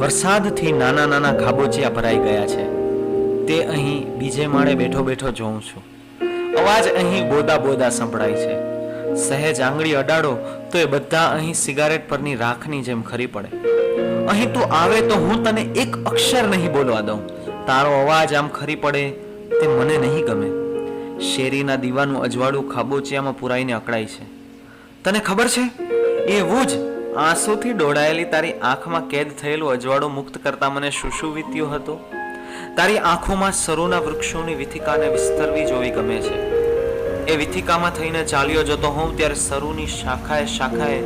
વરસાદથી નાના નાના ખાબોચિયા ભરાઈ ગયા છે, તે અહીં બીજે માળે બેઠો બેઠો જોઉં છું. અવાજ અહીં બોદા બોદા સંભળાય છે. સહેજ આંગળી અડાડો, તો એ બધા અહીં સિગારેટ પરની રાખની જેમ ખરી પડે. અહીં તું આવે તો હું તને એક અક્ષર નહીં બોલવા દઉં. તારો અવાજ આમ ખરી પડે, તે મને નહીં ગમે. શેરીના દીવાનું અજવાળું ખાબોચિયામાં પુરાઈને અકળાય છે. તને ખબર છે? એવું જ આંસુથી ડોળાયેલી તારી આંખમાં કેદ થયેલું અજવાળું મુક્ત કરતા મને શું શું વીત્યું હતું? તારી આંખોમાં સરોના વૃક્ષોની વિથિકાને વિસ્તરવી જોવી ગમે છે. એ વિથિકામાં થઈને ચાલ્યો જતો હોઉં ત્યારે સરુની શાખાએ શાખાએ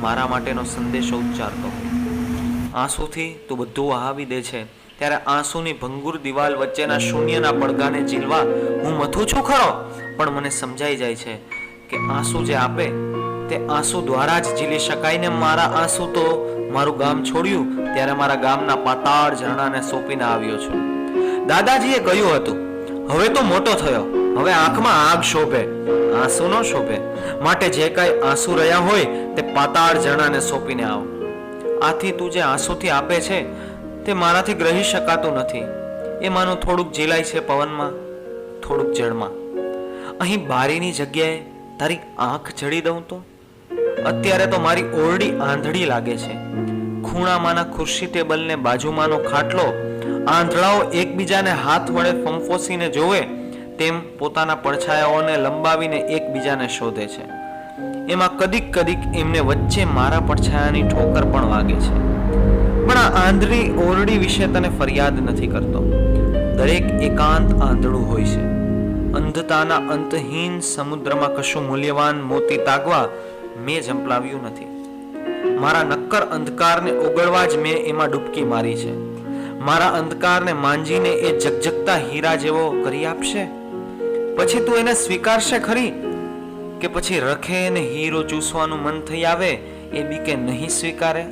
મારા માટેનો સંદેશો ઉચ્ચારતો. આંસુથી તું બધું વહાવી દે છે. ત્યારે આંસુની ભંગુર દિવાલ વચ્ચેના શૂન્યના પડઘાને ઝીલવા હું મથું છું ખરો? પણ મને સમજાઈ જાય છે કે આંસુ જે આપે તે આંસુ દ્વારા જ ઝીલી શકાય ને મારા આંસુ તો મારું ગામ છોડ્યું, ત્યારે મારા ગામના પાતાળ ઝરણાને સોંપીને આવ્યો છું. દાદાજીએ કહ્યું હતું, હવે તો મોટો થયો, હવે આંખમાં આગ શોભે, આંસુ ન શોભે, માટે જે કાંઈ આંસુ રહ્યા હોય તે પાતાળ ઝરણાને સોંપીને આવ. આથી તું જે આંસુથી આપે છે, તે મારાથી ગ્રહી શકાતું નથી. એ માનું થોડુંક ઝીલાય છે પવનમાં, થોડુંક જળમાં. અહીં બારીની જગ્યાએ તારી આંખ જડી દઉં તો? અત્યારે તો મારી ઓરડી આંધળી લાગે છે. ખૂણામાંના ખુરશી ટેબલને બાજુમાંનો ખાટલો આંધળાઓ એકબીજાને હાથ વડે ફંફોસીને જોવે તેમ પોતાના પડછાયાઓને લંબાવીને એકબીજાને શોધે છે. એમાં કદીક કદીક એમને વચ્ચે મારા પડછાયાની ઠોકર પણ વાગે છે. પણ આ આંધળી ઓરડી વિશે તને ફરિયાદ નથી કરતો. દરેક એકાંત આંધળું હોય છે. અંધતાના અંતહીન સમુદ્રમાં કશું મૂલ્યવાન મોતી તાગવા મેં ઝંપલાવ્યું નથી. મારા નક્કર અંધકારને ઓગળવા જ મેં એમાં ડૂબકી મારી છે. મારા અંધકારને માંજીને એ જગજગતા હીરા જેવો કરી આપશે? પછી તું એને સ્વીકારશે ખરી? કે પછી રખે ને હીરો ચૂસવાનું મન થઈ આવે, એ બી કે નહીં સ્વીકારે?